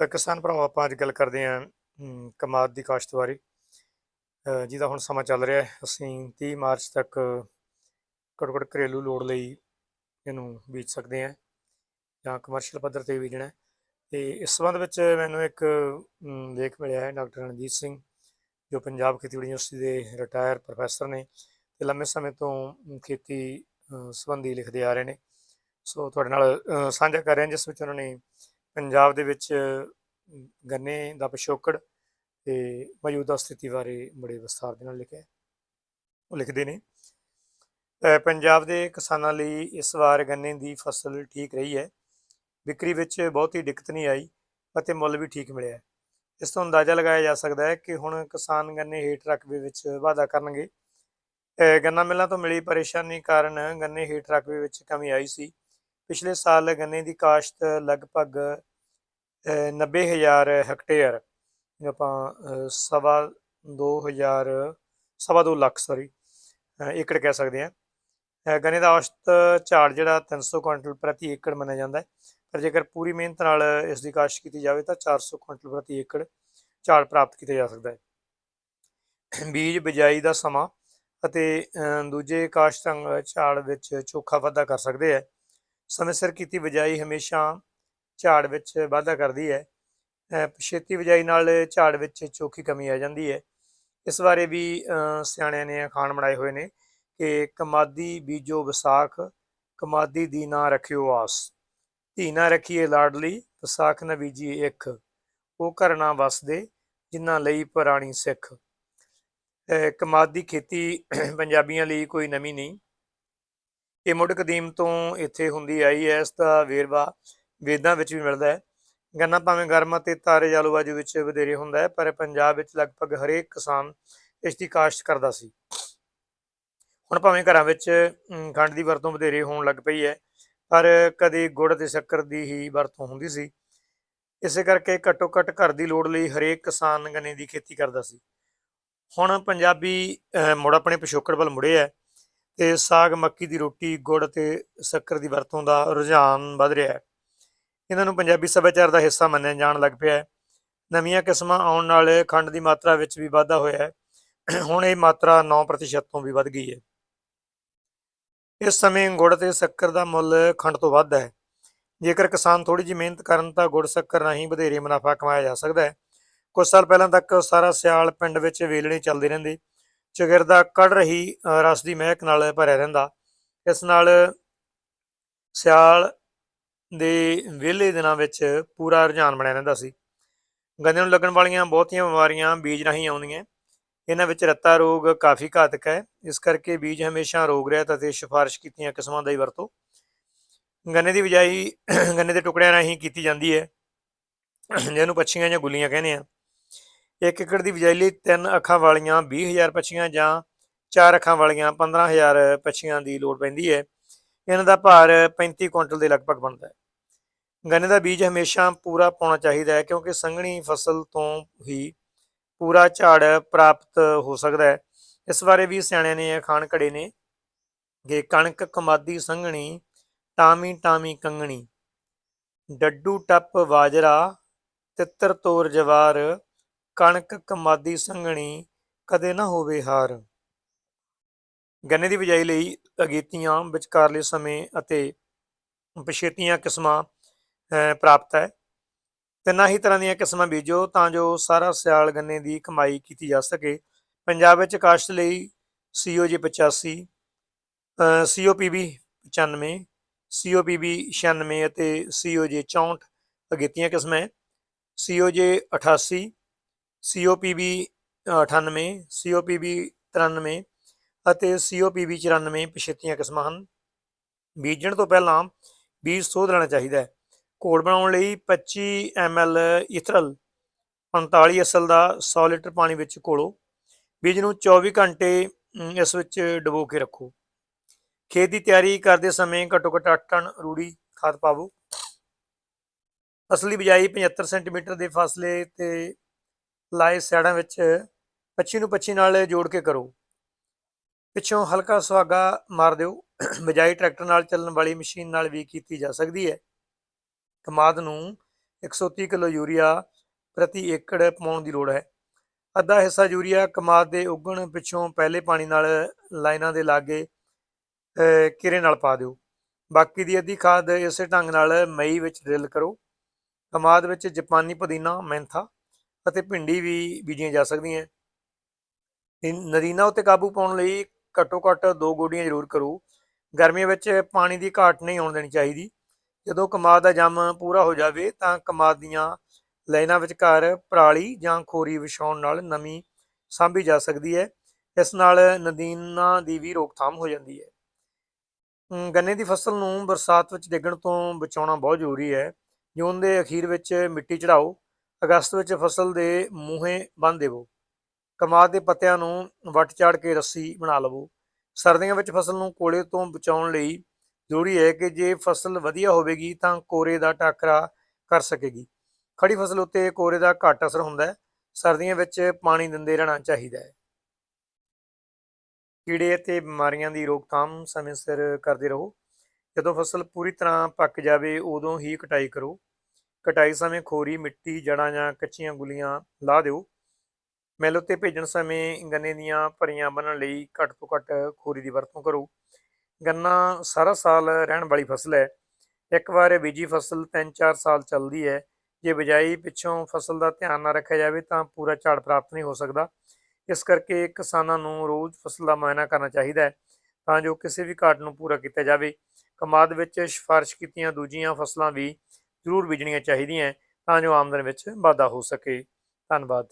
ਤਾਂ ਕਿਸਾਨ ਭਰਾਓ ਆਪਾਂ ਅੱਜ ਗੱਲ ਕਰਦੇ ਹਾਂ ਕਮਾਦ ਦੀ ਕਾਸ਼ਤਵਾਰੀ ਜਿਹਦਾ ਹੁਣ ਸਮਾਂ ਚੱਲ ਰਿਹਾ ਹੈ। ਅਸੀਂ 30 ਮਾਰਚ ਤੱਕ ਘੱਟੋ ਘੱਟ ਘਰੇਲੂ ਲੋੜ ਲਈ ਇਹਨੂੰ ਬੀਜ ਸਕਦੇ ਹਾਂ ਜਾਂ ਕਮਰਸ਼ੀਅਲ ਪੱਧਰ ਤੇ ਬੀਜਣਾ ਹੈ। ਤੇ ਇਸ ਸੰਬੰਧ ਵਿੱਚ ਮੈਨੂੰ ਇੱਕ ਲੇਖ ਮਿਲਿਆ ਹੈ ਡਾਕਟਰ ਰਣਜੀਤ ਸਿੰਘ, ਜੋ ਪੰਜਾਬ ਖੇਤੀਬਾੜੀ ਯੂਨੀਵਰਸਿਟੀ ਦੇ ਰਿਟਾਇਰ ਪ੍ਰੋਫੈਸਰ ਨੇ ਤੇ ਲੰਮੇ ਸਮੇਂ ਤੋਂ ਖੇਤੀ ਸੰਬੰਧੀ ਲਿਖਦੇ ਆ ਰਹੇ ਨੇ। ਸੋ ਤੁਹਾਡੇ ਨਾਲ ਸਾਂਝਾ ਕਰ ਰਹੇ ਹਾਂ ਜਿਸ ਵਿੱਚ ਉਹਨਾਂ ਨੇ ਪੰਜਾਬ ਦੇ ਵਿੱਚ ਗੰਨੇ ਦਾ ਪਿਛੋਕੜ ਤੇ ਮੌਜੂਦਾ ਸਥਿਤੀ ਬਾਰੇ ਬੜੇ ਵਿਸਥਾਰ ਦੇ ਨਾਲ ਲਿਖਿਆ ਉਹ ਲਿਖਦੇ ਨੇ ਪੰਜਾਬ ਦੇ ਕਿਸਾਨਾਂ ਲਈ ਇਸ ਵਾਰ ਗੰਨੇ ਦੀ ਫਸਲ ਠੀਕ ਰਹੀ ਹੈ। ਵਿਕਰੀ ਵਿੱਚ ਬਹੁਤੀ ਦਿੱਕਤ ਨਹੀਂ ਆਈ ਅਤੇ ਮੁੱਲ ਵੀ ਠੀਕ ਮਿਲਿਆ ਇਸ ਤੋਂ ਅੰਦਾਜ਼ਾ ਲਗਾਇਆ ਜਾ ਸਕਦਾ ਹੈ ਕਿ ਹੁਣ ਕਿਸਾਨ ਗੰਨੇ ਹੇਠ ਰਕਬੇ ਵਿੱਚ ਵਾਧਾ ਕਰਨਗੇ। ਗੰਨਾ ਮਿਲਾਂ ਤੋਂ ਮਿਲੀ ਪਰੇਸ਼ਾਨੀ ਕਾਰਨ ਗੰਨੇ ਹੇਠ ਰਕਬੇ ਵਿੱਚ ਕਮੀ ਆਈ ਸੀ। ਪਿਛਲੇ ਸਾਲ ਗੰਨੇ ਦੀ ਕਾਸ਼ਤ ਲਗਭਗ 90000 ਹੈਕਟੇਅਰ ਆਪਾਂ ਸਵਾ ਦੋ ਹਜ਼ਾਰ ਸਵਾ ਦੋ ਲੱਖ ਸੌਰੀ ਏਕੜ ਕਹਿ ਸਕਦੇ ਹਾਂ। ਅ, ਗੰਨੇ ਦਾ ਔਸਤ ਝਾੜ ਜਿਹੜਾ 300 ਕੁਇੰਟਲ ਪ੍ਰਤੀ ਏਕੜ ਮੰਨਿਆ ਜਾਂਦਾ ਹੈ। ਪਰ ਜੇਕਰ ਪੂਰੀ ਮਿਹਨਤ ਨਾਲ ਇਸ ਦੀ ਕਾਸ਼ਤ ਕੀਤੀ ਜਾਵੇ ਤਾਂ 400 ਕੁਇੰਟਲ ਪ੍ਰਤੀ ਏਕੜ ਝਾੜ ਪ੍ਰਾਪਤ ਕੀਤਾ ਜਾ ਸਕਦਾ ਹੈ। ਬੀਜ ਬਿਜਾਈ ਦਾ ਸਮਾਂ ਅਤੇ ਦੂਜੇ ਕਾਸ਼ਤ ਅੰਗ ਝਾੜ ਵਿੱਚ ਚੋਖਾ ਵਾਧਾ ਕਰ ਸਕਦੇ ਹੈ। ਸਮੇਂ ਸਿਰ ਕੀਤੀ ਬਿਜਾਈ ਹਮੇਸ਼ਾ ਝਾੜ ਵਿੱਚ ਵਾਧਾ ਕਰਦੀ ਹੈ। ਅ, ਛੇਤੀ ਬਿਜਾਈ ਨਾਲ ਝਾੜ ਵਿੱਚ ਚੋਖੀ ਕਮੀ ਆ ਜਾਂਦੀ ਹੈ। ਇਸ ਬਾਰੇ ਵੀ ਸਿਆਣਿਆਂ ਨੇ ਅਖਾਣ ਬਣਾਏ ਹੋਏ ਨੇ ਕਿ ਕਮਾਦੀ ਬੀਜੋ ਵਿਸਾਖ ਕਮਾਦੀ ਦੀ ਨਾ ਰੱਖਿਓ ਆਸ। ਧੀ ਨਾ ਰੱਖੀਏ ਲਾਡਲੀ ਵਿਸਾਖ ਨਾ ਬੀਜੀਏ ਇੱਕ। ਉਹ ਘਰ ਨਾ ਵਸਦੇ ਜਿਨ੍ਹਾਂ ਲਈ ਪੁਰਾਣੀ ਸਿੱਖ। ਕਮਾਦੀ ਖੇਤੀ ਪੰਜਾਬੀਆਂ ਲਈ ਕੋਈ ਨਵੀਂ ਨਹੀਂ। ਇਹ ਮੁੱਢ ਕਦੀਮ ਤੋਂ ਇੱਥੇ ਹੁੰਦੀ ਆਈ ਹੈ। ਇਸ ਦਾ ਵੇਰਵਾ ਵੇਦਾਂ ਵਿੱਚ ਵੀ ਮਿਲਦਾ ਹੈ। ਗੰਨਾ ਭਾਵੇਂ ਗਰਮ ਅਤੇ ਤਾਰੇ ਜਲਵਾਯੂ ਵਿੱਚ ਵਧੇਰੇ ਹੁੰਦਾ ਹੈ, ਪਰ ਪੰਜਾਬ ਵਿੱਚ ਲਗਭਗ ਹਰੇਕ ਕਿਸਾਨ ਇਸ ਦੀ ਕਾਸ਼ਤ ਕਰਦਾ ਸੀ। ਹੁਣ ਭਾਵੇਂ ਘਰਾਂ ਵਿੱਚ ਖੰਡ ਦੀ ਵਰਤੋਂ ਵਧੇਰੇ ਹੋਣ ਲੱਗ ਪਈ ਹੈ, ਪਰ ਕਦੇ ਗੁੜ ਤੇ ਸ਼ੱਕਰ ਦੀ ਹੀ ਵਰਤੋਂ ਹੁੰਦੀ ਸੀ। ਇਸੇ ਕਰਕੇ ਘੱਟੋ ਘੱਟ ਘਰ ਦੀ ਲੋੜ ਲਈ ਹਰੇਕ ਕਿਸਾਨ ਗੰਨੇ ਦੀ ਖੇਤੀ ਕਰਦਾ ਸੀ। ਹੁਣ ਪੰਜਾਬੀ ਮੁੜ ਆਪਣੇ ਪਿਛੋਕੜ ਵੱਲ ਮੁੜੇ ਹੈ ਤੇ ਸਾਗ, ਮੱਕੀ ਦੀ ਰੋਟੀ, ਗੁੜ ਤੇ ਸ਼ੱਕਰ ਦੀ ਵਰਤੋਂ ਦਾ ਰੁਝਾਨ ਵੱਧ ਰਿਹਾ ਹੈ। ਇਹਨਾਂ ਨੂੰ ਪੰਜਾਬੀ ਸੱਭਿਆਚਾਰ ਦਾ ਹਿੱਸਾ ਮੰਨਿਆ ਜਾਣ ਲੱਗ ਪਿਆ ਹੈ। ਨਵੀਆਂ ਕਿਸਮਾਂ ਆਉਣ ਨਾਲ ਖੰਡ ਦੀ ਮਾਤਰਾ ਵਿੱਚ ਵੀ ਵਾਧਾ ਹੋਇਆ ਹੈ। ਹੁਣ ਇਹ ਮਾਤਰਾ 9% ਤੋਂ ਵੀ ਵੱਧ ਗਈ ਹੈ। ਇਸ ਸਮੇਂ ਗੁੜ ਤੇ ਸ਼ੱਕਰ ਦਾ ਮੁੱਲ ਖੰਡ ਤੋਂ ਵੱਧ ਹੈ। ਜੇਕਰ ਕਿਸਾਨ ਥੋੜੀ ਜਿਹੀ ਮਿਹਨਤ ਕਰਨ ਤਾਂ ਗੁੜ ਸ਼ੱਕਰ ਰਾਹੀਂ ਵਧੇਰੇ ਮੁਨਾਫਾ ਕਮਾਇਆ ਜਾ ਸਕਦਾ ਹੈ। ਕੁਝ ਸਾਲ ਪਹਿਲਾਂ ਤੱਕ ਸਾਰਾ ਸਿਆਲ ਪਿੰਡ ਵਿੱਚ ਵੇਲਣੇ ਚੱਲਦੇ ਰਹਿੰਦੇ। ਚਗਿਰਦਾ ਕੜ ਰਹੀ ਰਸ ਦੀ ਮਹਿਕ ਨਾਲ ਭਰਿਆ ਰਹਿੰਦਾ। ਇਸ ਨਾਲ ਸਿਆਲ ਦੇ ਵਿਹਲੇ ਦਿਨਾਂ ਵਿੱਚ ਪੂਰਾ ਰੁਝਾਨ ਬਣਿਆ ਰਹਿੰਦਾ ਸੀ। ਗੰਨੇ ਨੂੰ ਲੱਗਣ ਵਾਲੀਆਂ ਬਹੁਤੀਆਂ ਬਿਮਾਰੀਆਂ ਬੀਜ ਰਾਹੀਂ ਆਉਂਦੀਆਂ। ਇਹਨਾਂ ਵਿੱਚ ਰੱਤਾ ਰੋਗ ਕਾਫੀ ਘਾਤਕ ਹੈ। ਇਸ ਕਰਕੇ ਬੀਜ ਹਮੇਸ਼ਾ ਰੋਗ ਰਹਿਤ ਅਤੇ ਸਿਫਾਰਿਸ਼ ਕੀਤੀਆਂ ਕਿਸਮਾਂ ਦਾ ਹੀ ਵਰਤੋ। ਗੰਨੇ ਦੀ ਬਿਜਾਈ ਗੰਨੇ ਦੇ ਟੁਕੜਿਆਂ ਰਾਹੀਂ ਕੀਤੀ ਜਾਂਦੀ ਹੈ। ਜਿਹਨੂੰ ਪੱਛੀਆਂ ਜਾਂ ਗੁੱਲੀਆਂ ਕਹਿੰਦੇ ਆ। ਇੱਕ ਏਕੜ ਦੀ ਬਿਜਾਈ ਲਈ ਤਿੰਨ ਅੱਖਾਂ ਵਾਲੀਆਂ 20000 ਪੱਛੀਆਂ ਜਾਂ ਚਾਰ ਅੱਖਾਂ ਵਾਲੀਆਂ 15000 ਪੱਛੀਆਂ ਦੀ ਲੋੜ ਪੈਂਦੀ ਹੈ। ਇਹਨਾਂ ਦਾ ਭਾਰ 35 ਕੁਇੰਟਲ ਦੇ ਲਗਭਗ ਬਣਦਾ ਹੈ। ਗੰਨੇ ਦਾ ਬੀਜ ਹਮੇਸ਼ਾ ਪੂਰਾ ਪਾਉਣਾ ਚਾਹੀਦਾ ਹੈ ਕਿਉਂਕਿ ਸੰਘਣੀ ਫਸਲ ਤੋਂ ਹੀ ਪੂਰਾ ਝਾੜ ਪ੍ਰਾਪਤ ਹੋ ਸਕਦਾ ਹੈ। ਇਸ ਬਾਰੇ ਵੀ ਸਿਆਣਿਆਂ ਨੇ, ਅਖਾਣ ਘੜੇ ਨੇ ਕਿ ਕਣਕ ਕਮਾਦੀ ਸੰਘਣੀ, ਟਾਮੀ ਟਾਮੀ ਕੰਗਣੀ ਡੱਡੂ ਟੱਪ ਬਾਜਰਾ, ਤਿੱਤਰ ਤੋਰ ਜਵਾਰ, ਕਣਕ ਕਮਾਦੀ ਸੰਘਣੀ, ਕਦੇ ਨਾ ਹੋਵੇ ਹਾਰ। ਗੰਨੇ ਦੀ ਬਿਜਾਈ ਲਈ ਅਗੇਤੀਆਂ ਵਿਚਕਾਰਲੇ ਸਮੇਂ ਅਤੇ ਪਛੇਤੀਆਂ ਕਿਸਮਾਂ ਪ੍ਰਾਪਤ ਹੈ ਤਿੰਨਾਂ ਹੀ ਤਰ੍ਹਾਂ ਦੀਆਂ ਕਿਸਮਾਂ ਬੀਜੋ ਤਾਂ ਜੋ ਸਾਰਾ ਸਿਆਲ ਗੰਨੇ ਦੀ ਕਮਾਈ ਕੀਤੀ ਜਾ ਸਕੇ। ਪੰਜਾਬ ਵਿੱਚ ਕਾਸ਼ਤ ਲਈ ਸੀਓਜੀ 85 ਸੀਓਪੀਬੀ 95 ਸੀਓਪੀਬੀ 96 ਅਤੇ ਸੀਓਜੀ 64 ਅਗੇਤੀਆਂ ਕਿਸਮਾਂ ਹੈ। ਸੀਓਜੇ 88 ਸੀਓਪੀਬੀ 98 ਸੀਓਪੀਬੀ 93 ਅਤੇ ਸੀਓਪੀਬੀ 94 ਪਿਛੇਤੀਆਂ ਕਿਸਮਾਂ ਹਨ। ਬੀਜਣ ਤੋਂ ਪਹਿਲਾਂ ਬੀਜ ਸੋਧ ਲੈਣਾ ਚਾਹੀਦਾ ਹੈ। ਘੋਲ ਬਣਾਉਣ ਲਈ 25 ml ਇਥਰਲ 45 ਅਸਲ ਦਾ 100 ਲੀਟਰ ਪਾਣੀ ਵਿੱਚ ਘੋਲੋ। ਬੀਜ ਨੂੰ 24 ਘੰਟੇ ਇਸ ਵਿੱਚ ਡੁਬੋ ਕੇ ਰੱਖੋ। ਖੇਤ ਦੀ ਤਿਆਰੀ ਕਰਦੇ ਸਮੇਂ ਘੱਟੋ ਘੱਟ 8 ਟਨ ਰੂੜੀ ਖਾਦ ਪਾਵੋ। ਅਸਲੀ ਬਿਜਾਈ 75 ਸੈਂਟੀਮੀਟਰ ਦੇ ਫਾਸਲੇ ਤੇ ਲਾਏ ਸੈੜਾਂ ਵਿੱਚ 25 ਨੂੰ 25 ਨਾਲ ਜੋੜ ਕੇ ਕਰੋ। ਪਿੱਛੋਂ ਹਲਕਾ ਸੁਹਾਗਾ ਮਾਰ ਦਿਓ। ਬਿਜਾਈ ਟਰੈਕਟਰ ਨਾਲ ਚੱਲਣ ਵਾਲੀ ਮਸ਼ੀਨ ਨਾਲ ਵੀ ਕੀਤੀ ਜਾ ਸਕਦੀ ਹੈ। ਕਮਾਦ ਨੂੰ 130 ਕਿਲੋ ਯੂਰੀਆ ਪ੍ਰਤੀ ਏਕੜ ਪਾਉਣ ਦੀ ਲੋੜ ਹੈ। ਅੱਧਾ ਹਿੱਸਾ ਯੂਰੀਆ ਕਮਾਦ ਦੇ ਉੱਗਣ ਪਿੱਛੋਂ ਪਹਿਲੇ ਪਾਣੀ ਨਾਲ ਲਾਈਨਾਂ ਦੇ ਲਾਗੇ ਕਿਰੇ ਨਾਲ ਪਾ ਦਿਓ। ਬਾਕੀ ਦੀ ਅੱਧੀ ਖਾਦ ਇਸੇ ਢੰਗ ਨਾਲ ਮਈ ਵਿੱਚ ਡਰਿਲ ਕਰੋ। ਕਮਾਦ ਵਿੱਚ ਜਾਪਾਨੀ ਪੁਦੀਨਾ, ਮੈਂਥਾ ਅਤੇ ਭਿੰਡੀ ਵੀ ਬੀਜੀਆਂ ਜਾ ਸਕਦੀਆਂ। ਇਨ- ਨਦੀਨਾਂ ਉੱਤੇ ਕਾਬੂ ਪਾਉਣ ਲਈ ਘੱਟੋ ਘੱਟ ਦੋ ਗੋਡੀਆਂ ਜ਼ਰੂਰ ਕਰੋ। ਗਰਮੀਆਂ ਵਿੱਚ ਪਾਣੀ ਦੀ ਘਾਟ ਨਹੀਂ ਆਉਣ ਦੇਣੀ ਚਾਹੀਦੀ। ਜਦੋਂ ਕਮਾਦ ਦਾ ਜੰਮ ਪੂਰਾ ਹੋ ਜਾਵੇ ਤਾਂ ਕਮਾਦ ਦੀਆਂ ਲਾਈਨਾਂ ਵਿਚਕਾਰ ਪਰਾਲੀ ਜਾਂ ਖੋਰੀ ਵਿਛਾਉਣ ਨਾਲ ਨਮੀ ਸਾਂਭੀ ਜਾ ਸਕਦੀ ਹੈ। ਇਸ ਨਾਲ ਨਦੀਨਾਂ ਦੀ ਵੀ ਰੋਕਥਾਮ ਹੋ ਜਾਂਦੀ ਹੈ। ਗੰਨੇ ਦੀ ਫਸਲ ਨੂੰ ਬਰਸਾਤ ਵਿੱਚ ਡਿੱਗਣ ਤੋਂ ਬਚਾਉਣਾ ਬਹੁਤ ਜ਼ਰੂਰੀ ਹੈ। ਜੂਨ ਦੇ ਅਖੀਰ ਵਿੱਚ ਮਿੱਟੀ ਚੜਾਓ ਅਗਸਤ ਵਿੱਚ ਫਸਲ ਦੇ ਮੂੰਹੇ ਬੰਨ੍ਹ ਦੇਵੋ, ਕਮਾਦ ਦੇ ਪੱਤਿਆਂ ਨੂੰ ਵੱਟ ਚਾੜ ਕੇ ਰੱਸੀ ਬਣਾ ਲਵੋ। ਸਰਦੀਆਂ ਵਿੱਚ ਫਸਲ ਨੂੰ ਕੋਲੇ ਤੋਂ ਬਚਾਉਣ ਲਈ ਜ਼ਰੂਰੀ ਹੈ ਕਿ ਜੇ ਫਸਲ ਵਧੀਆ ਹੋਵੇਗੀ ਤਾਂ ਕੋਰੇ ਦਾ ਟਾਕਰਾ ਕਰ ਸਕੇਗੀ। ਖੜੀ ਫਸਲ ਉੱਤੇ ਕੋਰੇ ਦਾ ਘੱਟ ਅਸਰ ਹੁੰਦਾ ਹੈ। ਸਰਦੀਆਂ ਵਿੱਚ ਪਾਣੀ ਦਿੰਦੇ ਰਹਿਣਾ ਚਾਹੀਦਾ ਹੈ। ਕੀੜੇ ਅਤੇ ਬਿਮਾਰੀਆਂ ਦੀ ਰੋਕਥਾਮ ਸਮੇਂ ਸਿਰ ਕਰਦੇ ਰਹੋ। ਜਦੋਂ ਫਸਲ ਪੂਰੀ ਤਰ੍ਹਾਂ ਪੱਕ ਜਾਵੇ, ਉਦੋਂ ਹੀ ਕਟਾਈ ਕਰੋ। ਕਟਾਈ ਸਮੇਂ ਖੋਰੀ, ਮਿੱਟੀ ਜੜਾਂ ਜਾਂ ਕੱਚੀਆਂ ਗੁਲੀਆਂ ਲਾ ਦਿਓ। ਮਿਲ ਉੱਤੇ ਭੇਜਣ ਸਮੇਂ ਗੰਨੇ ਦੀਆਂ ਭਰੀਆਂ ਬੰਨਣ ਲਈ ਘੱਟ ਤੋਂ ਘੱਟ ਖੋਰੀ ਦੀ ਵਰਤੋਂ ਕਰੋ। ਗੰਨਾ ਸਾਰਾ ਸਾਲ ਰਹਿਣ ਵਾਲੀ ਫਸਲ ਹੈ। ਇੱਕ ਵਾਰ ਬੀਜੀ ਫਸਲ 3-4 ਸਾਲ ਚੱਲਦੀ ਹੈ। ਜੇ ਬਿਜਾਈ ਪਿੱਛੋਂ ਫਸਲ ਦਾ ਧਿਆਨ ਨਾ ਰੱਖਿਆ ਜਾਵੇ ਤਾਂ ਪੂਰਾ ਝਾੜ ਪ੍ਰਾਪਤ ਨਹੀਂ ਹੋ ਸਕਦਾ। ਇਸ ਕਰਕੇ ਕਿਸਾਨਾਂ ਨੂੰ ਰੋਜ਼ ਫਸਲ ਦਾ ਮੁਆਇਨਾ ਕਰਨਾ ਚਾਹੀਦਾ ਹੈ ਤਾਂ ਜੋ ਕਿਸੇ ਵੀ ਘਾਟ ਨੂੰ ਪੂਰਾ ਕੀਤਾ ਜਾਵੇ। ਕਮਾਦ ਵਿੱਚ ਸਿਫਾਰਿਸ਼ ਕੀਤੀਆਂ ਦੂਜੀਆਂ ਫਸਲਾਂ ਵੀ ਜ਼ਰੂਰ ਬੀਜਣੀਆਂ ਚਾਹੀਦੀਆਂ ਤਾਂ ਜੋ ਆਮਦਨ ਵਿੱਚ ਵਾਧਾ ਹੋ ਸਕੇ। ਧੰਨਵਾਦ।